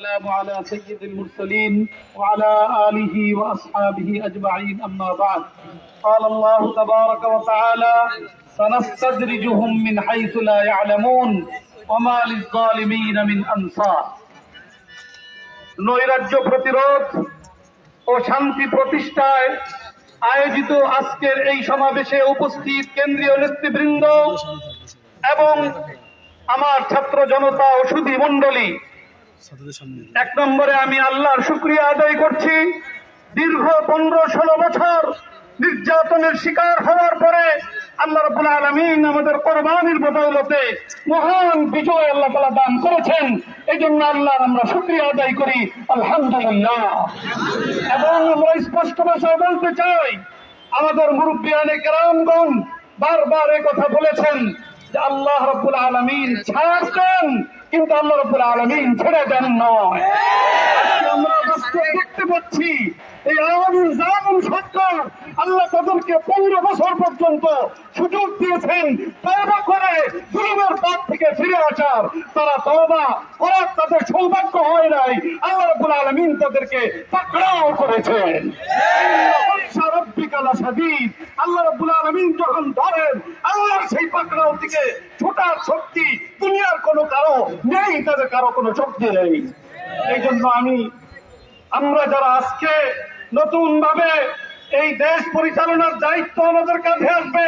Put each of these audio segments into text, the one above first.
السلام على سيد المرسلين وعلى آله وأصحابه أجمعين أما بعد قال الله تبارك وتعالى سنستدرجهم من حيث لا يعلمون وما للظالمين من أنصار নৈরাজ্য প্রতিরোধ ও শান্তি প্রতিষ্ঠায় আয়োজিত আজকের এই সমাবেশে উপস্থিত কেন্দ্রীয় নেতৃবৃন্দ এবং আমার ছাত্র জনতা ও সুধী মণ্ডলী এক নম্বরে আমি আল্লাহর শুক্রিয়া আদায় করছি। দীর্ঘ পনেরো ষোলো বছর নির্যাতনের শিকার হওয়ার পরে আল্লাহ রবুল আলমিন আমাদের কোরবানির বদৌলতে মহান বিজয় আল্লাহ তালা দান করেছেন। এই জন্য আল্লাহর আমরা শুক্রিয়া আদায় করি। আলহামদুলিল্লাহ। এবং আমরা স্পষ্ট ভাষায় বলতে চাই, আমাদের মুরব্বিয়ানে কেরামগণ বারবার কথা বলেছেন যে আল্লাহ রব্বুল আলমিন ছাড় দেন কিন্তু আল্লাহ রব্বুল আলমিন ছেড়ে দেন নয়। আমরা দেখতে পাচ্ছি এই আওয়ামী জালিম সরকার আল্লাহ তাদেরকে পনেরো বছর পর্যন্ত সুযোগ দিয়েছেন তওবা করে জুলুমের পথ থেকে ফিরে আসার। তারা তওবা করার তাদের সৌভাগ্য হয় নাই আল্লাহ রব্বুল আলমিন তাদেরকে পাকড়াও করেছেন। আল্লাহ রব্বুল আলমিন যখন ধরেন আল্লাহর পাকড়াও দিকে ছোটার শক্তি দুনিয়ার কোনো কারও নেই, তাদের কারও কোনো শক্তি নেই। এই জন্য আমি, আমরা যারা আজকে নতুন ভাবে এই দেশ পরিচালনার দায়িত্ব আমাদের কাছে আসবে,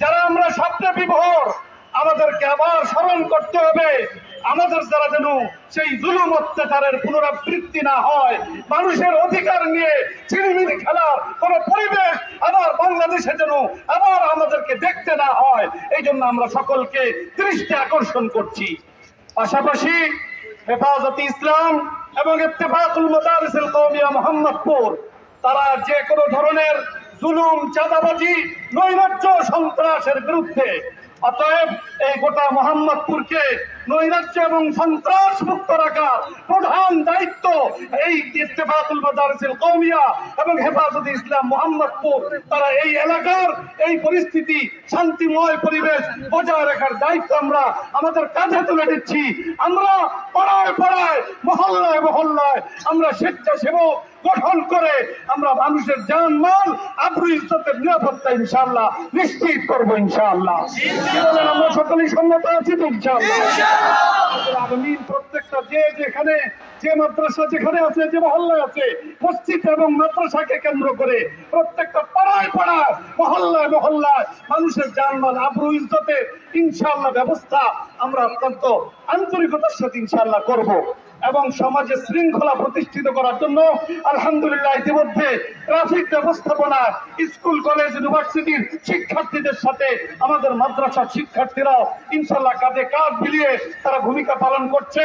যারা আমরা স্বপ্নে বিভোর আমাদেরকে আবার স্মরণ করতে হবে। আমাদের দ্বারা যেন সেই জুলুম অত্যাচারের পুনরাবৃত্তি না হয়। মানুষের অধিকার নিয়ে চিনিমিনি খেলার কোন পরিবেশ আবার বাংলাদেশে যেন আবার আমাদেরকে দেখতে না হয়। এই জন্য আমরা সকলকে দৃষ্টি আকর্ষণ করছি। পাশাপাশি হেফাজতে ইসলাম এবং ইত্তেফাকুল মোদারিসুল কৌমিয়া মোহাম্মদপুর, তারা যে কোনো ধরনের জুলুম, চাঁদাবাজি, নৈরাজ্য, সন্ত্রাসের বিরুদ্ধে, অতএব এই গোটা মোহাম্মদপুরকে নৈরাজ্য এবং সন্ত্রাস মুক্ত রাখার প্রধান দায়িত্ব এই ইত্তেফাকুল মাদারিসুল কৌমিয়া এবং হেফাজতে ইসলাম মোহাম্মদপুর। তারা এই এলাকার এই পরিস্থিতি শান্তিময় পরিবেশ বজায় রাখার দায়িত্ব আমরা আমাদের কাঁধে তুলে দিচ্ছি। আমরা পাড়ায় পাড়ায় মহল্লায় মহল্লায় আমরা স্বেচ্ছাসেবক গঠন করে আমরা মানুষের জান মাল আব্রু ইজ্জতের নিরাপত্তা ইনশাআল্লাহ নিশ্চিত করব ইনশাআল্লাহ। আমরা সকলেই সম্মত আছি তো প্রত্যেকটা যে যেখানে যে মাদ্রাসা যেখানে আছে যে মহল্লায় আছে মসজিদ এবং মাদ্রাসাকে কেন্দ্র করে প্রত্যেকটা পাড়ায় পাড়ায় মহল্লায় মহল্লায় মানুষের জানমাল আব্রু ইজতের ইনশাল্লাহ ব্যবস্থা আমরা অত্যন্ত আন্তরিকতার সাথে ইনশাল্লাহ করব। এবং সমাজে শৃঙ্খলা প্রতিষ্ঠিত করার জন্য আলহামদুলিল্লাহ ইতিমধ্যে ট্রাফিক ব্যবস্থাপনা, স্কুল, কলেজ, ইউনিভার্সিটির শিক্ষার্থীদের সাথে আমাদের মাদ্রাসার শিক্ষার্থীরাও ইনশাল্লাহ কাঁধে কাঁধ মিলিয়ে তারা ভূমিকা পালন করছে।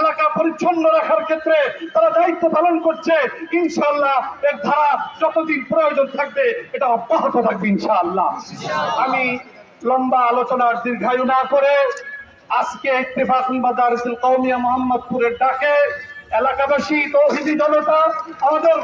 এলাকা পরিচ্ছন্ন রাখার ক্ষেত্রে তারা দায়িত্ব পালন করছে। ইনশাল্লাহ এর ধারা যতদিন প্রয়োজন থাকবে, এটা অব্যাহত থাকবে ইনশাআল্লাহ। আমি লম্বা আলোচনার দীর্ঘায়ু না করে আজকে ইত্তেফাকুল মাদারিসুল কওমিয়া মোহাম্মদপুরের ডাকে এলাকাবাসী তৌহিদি জনতা আমাদের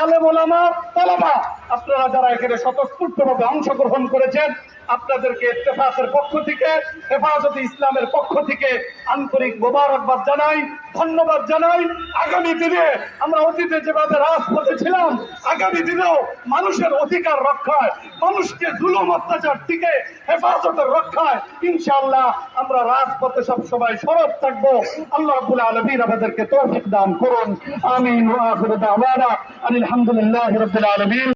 আলেম ওলামা তলাবা। আপনারা যারা এখানে স্বতঃস্ফূর্তভাবে অংশগ্রহণ করেছেন, আপনাদেরকে ইত্তেফাকের পক্ষ থেকে, হেফাজতে ইসলামের পক্ষ থেকে আন্তরিক মোবারকবাদ জানাই, ধন্যবাদ জানাই। আগামী দিনে আমরা অতীতে যেভাবে রাজপথে ছিলাম, আগামী দিনেও মানুষের অধিকার রক্ষায়, মানুষকে জুলুম অত্যাচার থেকে হেফাজতের রক্ষায় ইনশাআল্লাহ আমরা রাজপথে সব সময় সরব থাকব। আল্লাহ রাব্বুল আলামিন আমাদেরকে তৌফিক দান করুন। আমিন ওয়া আখিরু দাওয়ানা আলহামদুলিল্লাহি